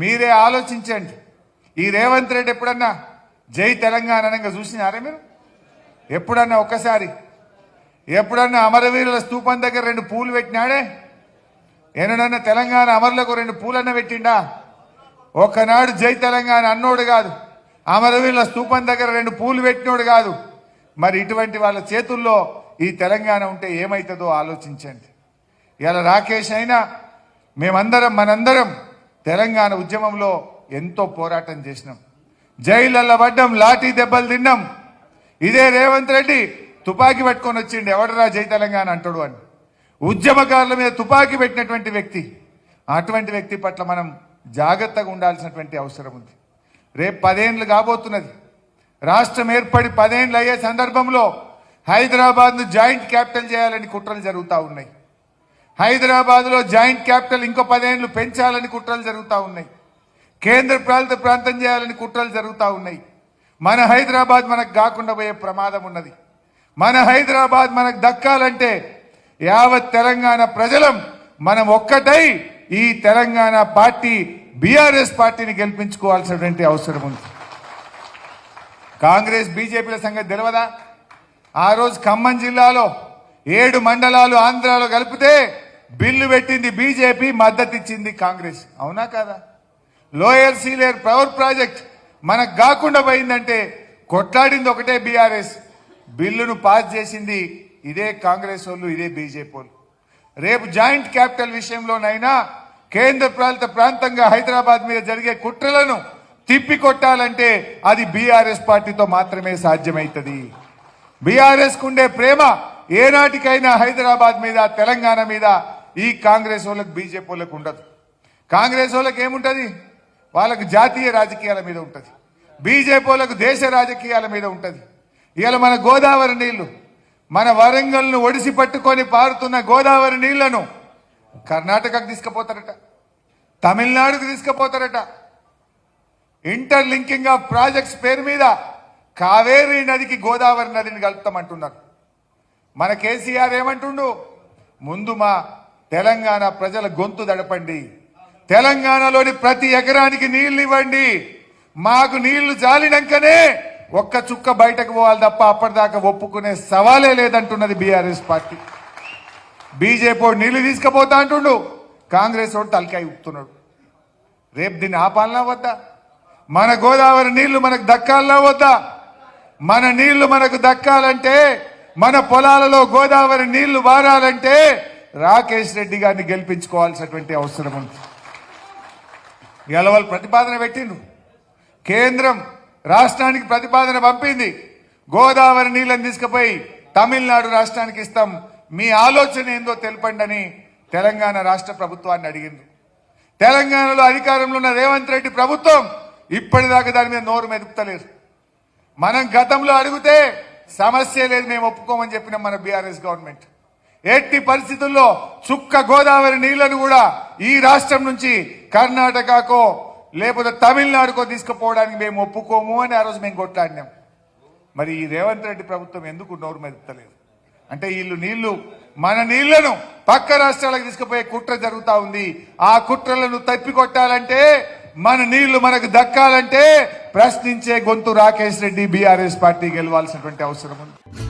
మీరే ఆలోచించండి. ఈ రేవంత్ రెడ్డి ఎప్పుడన్నా జై తెలంగాణ అనగా చూసినారా మీరు? ఎప్పుడన్నా ఒక్కసారి? ఎప్పుడన్నా అమరవీరుల స్తూపం దగ్గర రెండు పూలు పెట్టినాడే? ఎన్నడన్నా తెలంగాణ అమరులకు రెండు పూలన్న పెట్టిండా? ఒకనాడు జై తెలంగాణ అన్నోడు కాదు అమరవీరుల స్తూపం దగ్గర రెండు పూలు పెట్టినోడు కాదు. మరి ఇటువంటి వాళ్ళ చేతుల్లో ఈ తెలంగాణ ఉంటే ఏమవుతుందో ఆలోచించండి. ఇలా రాకేష్ అయినా మేమందరం మనందరం తెలంగాణ ఉద్యమంలో ఎంతో పోరాటం చేసినాం. జైళ్ళల్లో పడ్డం లాఠీ దెబ్బలు తిన్నాం. ఇదే రేవంత్ రెడ్డి తుపాకీ పట్టుకొని వచ్చిండు. ఎవడరా జై తెలంగాణ అంటాడు అని. ఉద్యమకారుల మీద తుపాకీ పెట్టినటువంటి వ్యక్తి. అటువంటి వ్యక్తి పట్ల మనం జాగ్రత్తగా ఉండాల్సినటువంటి అవసరం ఉంది. రేపు పదేండ్లు కాబోతున్నది. రాష్ట్రం ఏర్పడి పదేండ్లు అయ్యే సందర్భంలో హైదరాబాద్ను జాయింట్ క్యాపిటల్ చేయాలని కుట్రలు జరుగుతూ ఉన్నాయి. హైదరాబాద్లో జాయింట్ క్యాపిటల్ ఇంకో పదేండ్లు పెంచాలని కుట్రలు జరుగుతూ ఉన్నాయి. కేంద్ర పాలిత ప్రాంతం చేయాలని కుట్రలు జరుగుతూ ఉన్నాయి. మన హైదరాబాద్ మనకు కాకుండా పోయే ప్రమాదం ఉన్నది. మన హైదరాబాద్ మనకు దక్కాలంటే యావత్ తెలంగాణ ప్రజలం మనం ఒక్కటై ఈ తెలంగాణ పార్టీ బీఆర్ఎస్ పార్టీని గెలిపించుకోవాల్సినటువంటి అవసరం ఉంది. కాంగ్రెస్ బీజేపీల సంగతి తెలియదా ఆ రోజు ఖమ్మం జిల్లాలో ఏడు మండలాలు ఆంధ్రాలో కలిపితే బిల్లు పెట్టింది బీజేపీ మద్దతు ఇచ్చింది కాంగ్రెస్. అవునా కాదా? లోయర్ సీలేర్ పవర్ ప్రాజెక్ట్ మనకు కాకుండా పోయిందంటే కొట్లాడింది ఒకటే బీఆర్ఎస్. బిల్లును పాస్ చేసింది ఇదే కాంగ్రెస్ వాళ్ళు ఇదే బీజేపీ వాళ్ళు. రేపు జాయింట్ క్యాపిటల్ విషయంలోనైనా కేంద్ర పాలిత ప్రాంతంగా హైదరాబాద్ మీద జరిగే కుట్రలను తిప్పి కొట్టాలంటే అది బీఆర్ఎస్ పార్టీతో మాత్రమే సాధ్యమవుతుంది బీఆర్ఎస్ కుండే ప్రేమ ఏనాటికైనా హైదరాబాద్ మీద తెలంగాణ మీద ఈ కాంగ్రెస్ వాళ్ళకి బీజేపీ వాళ్ళకి ఉండదు. కాంగ్రెస్ వాళ్ళకి ఏముంటుంది? వాళ్ళకు జాతీయ రాజకీయాల మీద ఉంటుంది. బీజేపీ వాళ్ళకు దేశ రాజకీయాల మీద ఉంటుంది. ఇవాళ మన గోదావరి నీళ్ళు మన వరంగల్ను ఒడిసి పట్టుకొని పారుతున్న గోదావరి నీళ్ళను కర్ణాటకకు తీసుకుపోతారట. తమిళనాడుకు తీసుకుపోతారట. ఇంటర్ లింకింగ్ ఆఫ్ ప్రాజెక్ట్స్ పేరు మీద కావేరీ నదికి గోదావరి నదిని కలుపుతామంటున్నారు. మన కేసీఆర్ ఏమంటుండు? ముందు మా తెలంగాణ ప్రజల గొంతు దడపండి. తెలంగాణలోని ప్రతి ఎకరానికి నీళ్ళు ఇవ్వండి. మాకు నీళ్ళు జాలినాకనే ఒక్క చుక్క బయటకు పోవాలి తప్ప అప్పటిదాకా ఒప్పుకునే సవాలే లేదంటున్నది బీఆర్ఎస్ పార్టీ. బీజేపీ నీళ్ళు తీసుకుపోతా అంటుండు. కాంగ్రెస్ వాడు తలకాయ ఉప్పుతున్నాడు రేపు దీన్ని ఆపాలనా వద్దా? మన గోదావరి నీళ్ళు మనకు దక్కాలనా వద్దా? మన నీళ్ళు మనకు దక్కాలంటే మన పొలాలలో గోదావరి నీళ్ళు వారాలంటే రాకేష్ రెడ్డి గారిని గెలిపించుకోవాల్సినటువంటి అవసరం ఉంది. ఇవాళ వాళ్ళు ప్రతిపాదన పెట్టిండ్రు. కేంద్రం రాష్ట్రానికి ప్రతిపాదన పంపింది. గోదావరి నీళ్ళని తీసుకుపోయి తమిళనాడు రాష్ట్రానికి ఇస్తాం. మీ ఆలోచన ఏందో తెలపండి అని తెలంగాణ రాష్ట్ర ప్రభుత్వాన్ని అడిగింది తెలంగాణలో అధికారంలో ఉన్న రేవంత్ రెడ్డి ప్రభుత్వం ఇప్పటిదాకా దాని మీద నోరు మెదుపుతలేరు మనం గతంలో అడిగితే సమస్య లేదు మేము ఒప్పుకోమని చెప్పినాం మన బీఆర్ఎస్ గవర్నమెంట్. ఎట్టి పరిస్థితుల్లో చుక్క గోదావరి నీళ్ళను కూడా ఈ రాష్ట్రం నుంచి కర్ణాటకకో లేకపోతే తమిళనాడుకో తీసుకుపోవడానికి మేము ఒప్పుకోము అని ఆ రోజు మేము కొట్లాడినాం. మరి ఈ రేవంత్ రెడ్డి ప్రభుత్వం ఎందుకు నోరు మెదుపుతలేదు? అంటే వీళ్ళు నీళ్ళు మన నీళ్ళను పక్క రాష్ట్రాలకు తీసుకుపోయే కుట్ర జరుగుతా ఉంది. ఆ కుట్రలను తప్పికొట్టాలంటే మన నీళ్ళు మనకు దక్కాలంటే ప్రశ్నించే గొంతు రాకేష్ రెడ్డి బీఆర్ఎస్ పార్టీ గెలవాల్సినటువంటి అవసరం ఉంది.